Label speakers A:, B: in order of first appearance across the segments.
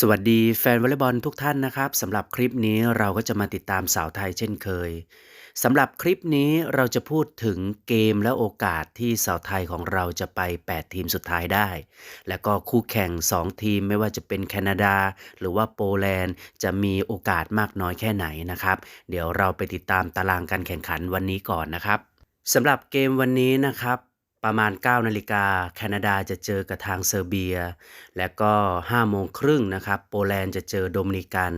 A: สวัสดีแฟนวอลเลย์บอลทุกท่านนะครับสำหรับคลิปนี้เราก็จะมาติดตามสาวไทยเช่นเคยสำหรับคลิปนี้เราจะพูดถึงเกมและโอกาสที่สาวไทยของเราจะไป 8 ทีมสุดท้ายได้ และก็คู่แข่ง 2 ทีมไม่ว่าจะเป็นแคนาดา หรือว่าโปแลนด์ จะมีโอกาสมากน้อยแค่ไหนนะครับ เดี๋ยวเราไปติดตามตารางการแข่งขันวันนี้ก่อนนะครับสำหรับเกมวันนี้นะครับ ประมาณ 9 นาฬิกาแคนาดาจะเจอกับทางเซอร์เบีย และก็ 5 โมงครึ่งนะครับ โปแลนด์จะเจอโดมินิกัน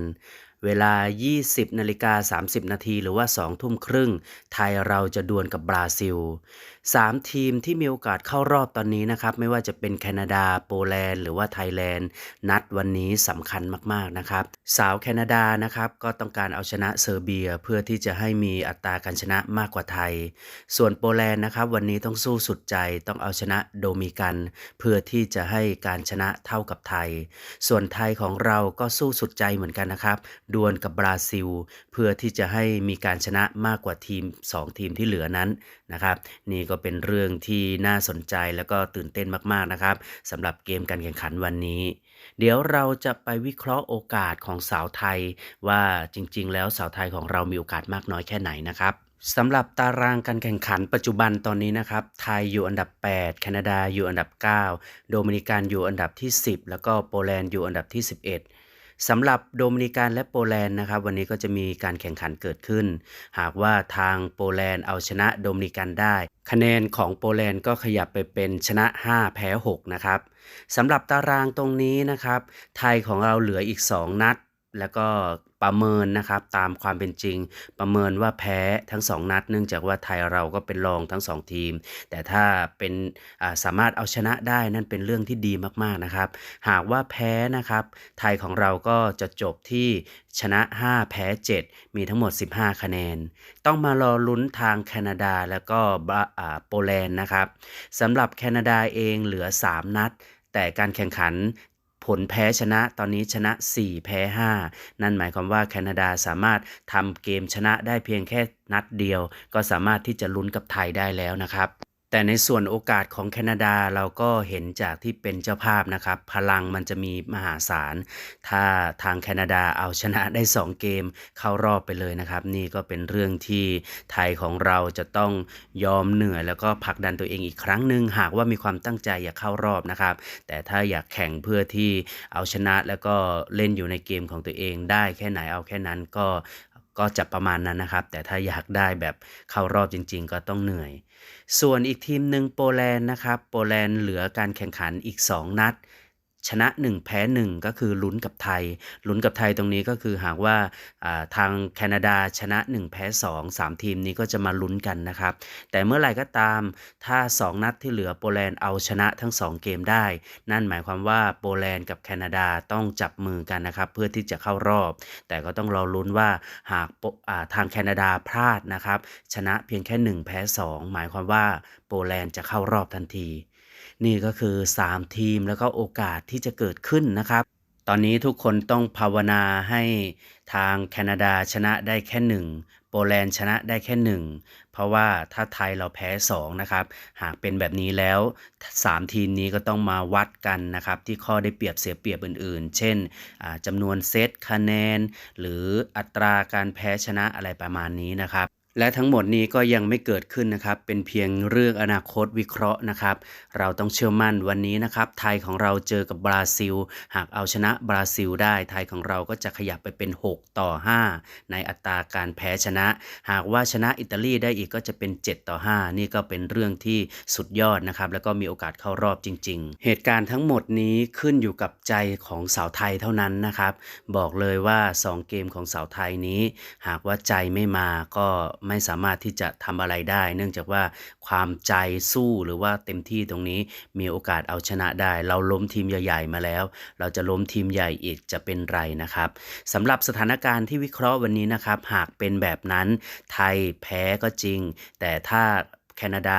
A: เวลา 20นาฬิกา30 นาทีหรือว่า 2 ทุ่มครึ่ง ไทยเราจะดวลกับบราซิล 3 ทีมที่มีโอกาสเข้ารอบตอนนี้นะครับ ไม่ว่าจะเป็นแคนาดา โปแลนด์ หรือว่าไทยแลนด์ นัดวันนี้สำคัญมากๆนะครับ สาวแคนาดานะครับก็ต้องการเอาชนะเซอร์เบียเพื่อที่จะให้มีอัตราการชนะมากกว่าไทย ส่วนโปแลนด์นะครับวันนี้ต้องสู้สุดใจต้องเอาชนะโดมิกัน เพื่อที่จะให้การชนะเท่ากับไทย ส่วนไทยของเราก็สู้สุดใจเหมือนกันนะครับดวลกับบราซิล เพื่อที่จะให้มีการชนะมากกว่าทีม 2 ทีมที่เหลือนั้นนะครับนี่ก็เป็นเรื่องที่น่าสนใจแล้วก็ตื่นเต้นมากๆนะครับสำหรับเกมการแข่งขันวันนี้ เดี๋ยวเราจะไปวิเคราะห์โอกาสของสาวไทย ว่าจริง ๆ แล้วสาวไทยของเรามีโอกาสมากน้อยแค่ไหนนะครับสำหรับตารางการแข่งขันปัจจุบันตอนนี้นะครับ ไทยอยู่อันดับ 8 แคนาดาอยู่อันดับ 9 โดมินิกันอยู่อันดับที่ 10 แล้วก็โปแลนด์อยู่อันดับที่ 11 สำหรับโดมินิกันและโปแลนด์นะครับ วันนี้ก็จะมีการแข่งขันเกิดขึ้น หากว่าทางโปแลนด์เอาชนะโดมินิกันได้ คะแนนของโปแลนด์ก็ขยับไปเป็นชนะ 5 แพ้ 6 นะครับสำหรับตารางตรงนี้นะครับ ไทยของเราเหลืออีก 2 นัด แล้วก็ประเมินนะครับตามความเป็นจริง ประเมินว่าแพ้ทั้ง 2 นัด เนื่องจากว่าไทยเราก็เป็นรองทั้ง 2 ทีม แต่ถ้าเป็นสามารถเอาชนะได้นั่นเป็นเรื่องที่ดีมากๆนะครับ หากว่าแพ้นะครับ ไทยของเราก็จะจบที่ชนะ 5 แพ้ 7 มีทั้งหมด 15 คะแนน ต้องมารอลุ้นทางแคนาดาแล้วก็โปแลนด์นะครับสำหรับแคนาดาเองเหลือ 3 นัดแต่การแข่งขัน ผลแพ้ชนะตอนนี้ชนะ 4 แพ้ 5 นั่นหมายความว่าแคนาดาสามารถทำเกมชนะได้เพียงแค่นัดเดียว ก็สามารถที่จะลุ้นกับไทยได้แล้วนะครับ แต่ในส่วนโอกาสของแคนาดาเราก็เห็นจากที่เป็นเจ้าภาพนะครับ พลังมันจะมีมหาศาล ถ้าทางแคนาดาเอาชนะได้ 2 เกมเข้ารอบไปเลยนะครับ นี่ก็เป็นเรื่องที่ไทยของเราจะต้องยอมเหนื่อย แล้วก็ผลักดันตัวเองอีกครั้งหนึ่งหากว่ามีความตั้งใจอยากเข้ารอบนะครับ แต่ถ้าอยากแข่งเพื่อที่เอาชนะแล้วก็เล่นอยู่ในเกมของตัวเองได้แค่ไหนเอาแค่นั้นก็ ก็จะประมาณนั้นนะครับ แต่ถ้าอยากได้แบบเข้ารอบจริง ๆ ก็ต้องเหนื่อย ส่วนอีกทีมหนึ่งโปแลนด์นะครับ โปแลนด์เหลือการแข่งขันอีก 2 นัด ชนะ 1 แพ้ 1 ก็คือลุ้นกับไทย ลุ้นกับไทยตรงนี้ก็คือหากว่าทางแคนาดาชนะ 1 แพ้ 2 3 ทีมนี้ก็จะมาลุ้นกันนะครับ แต่เมื่อไหร่ก็ตามถ้า 2 นัดที่เหลือโปแลนด์เอาชนะทั้ง 2 เกมได้ นั่นหมายความว่าโปแลนด์กับแคนาดาต้องจับมือกันนะครับ เพื่อที่จะเข้ารอบ แต่ก็ต้องรอลุ้นว่าหากทางแคนาดาพลาดนะครับชนะเพียงแค่ 1 แพ้ 2 หมายความว่าโปแลนด์จะเข้ารอบทันที นี่ก็คือ 3 ทีมแล้วก็โอกาสที่จะเกิดขึ้นนะครับ ตอนนี้ทุกคนต้องภาวนาให้ทางแคนาดาชนะได้แค่ 1 โปแลนด์ชนะได้แค่ 1 เพราะว่าถ้าไทยเราแพ้ 2 นะครับ หากเป็นแบบนี้แล้ว 3 ทีมนี้ก็ต้องมาวัดกันนะครับ ที่ข้อได้เปรียบเสียเปรียบอื่นๆ เช่นจำนวนเซตคะแนน หรืออัตราการแพ้ชนะอะไรประมาณนี้นะครับ และทั้งหมดนี้ก็ยังไม่เกิดขึ้นนะครับ เป็นเพียงเรื่องอนาคตวิเคราะห์นะครับ เราต้องเชื่อมั่นวันนี้นะครับ ไทยของเราเจอกับบราซิล หากเอาชนะบราซิลได้ ไทยของเราก็จะขยับไปเป็น 6 ต่อ 5 ในอัตราการแพ้ชนะ หากว่าชนะอิตาลีได้อีกก็จะเป็น 7 ต่อ 5 นี่ก็เป็นเรื่องที่สุดยอดนะครับ แล้วก็มีโอกาสเข้ารอบจริง ๆ เหตุการณ์ทั้งหมดนี้ขึ้นอยู่กับใจของสาวไทยเท่านั้นนะครับ บอกเลยว่า 2 เกมของสาวไทยนี้ หากว่าใจไม่มาก็ไม่สามารถที่จะทำอะไรได้ เนื่องจากว่าความใจสู้หรือว่าเต็มที่ตรงนี้มีโอกาสเอาชนะได้ เราล้มทีมใหญ่ ๆ มาแล้ว เราจะล้มทีมใหญ่อีกจะเป็นไรนะครับสำหรับสถานการณ์ที่วิเคราะห์วันนี้นะครับ หากเป็นแบบนั้นไทยแพ้ก็จริง แต่ถ้าแคนาดา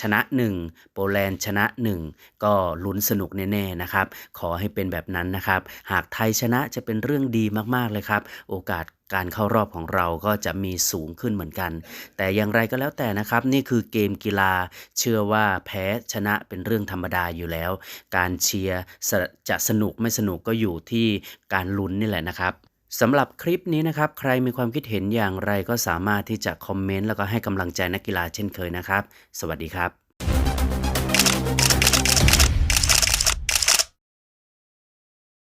A: ชนะ 1 โปแลนด์ชนะ 1 ก็ลุ้นสนุกแน่ๆนะครับ ขอให้เป็นแบบนั้นนะครับ หากไทยชนะจะเป็นเรื่องดีมากๆเลยครับ โอกาส การเข้ารอบของเราก็จะมีสูงขึ้นเหมือนกัน แต่อย่างไรก็แล้วแต่นะครับ นี่คือเกมกีฬา เชื่อว่าแพ้ชนะเป็นเรื่องธรรมดาอยู่แล้ว การเชียร์จะสนุกไม่สนุกก็อยู่ที่การลุ้นนี่แหละนะครับสำหรับคลิปนี้นะครับ ใครมีความคิดเห็นอย่างไรก็สามารถที่จะคอมเมนต์แล้วก็ให้กำลังใจนักกีฬาเช่นเคยนะครับ สวัสดีครับ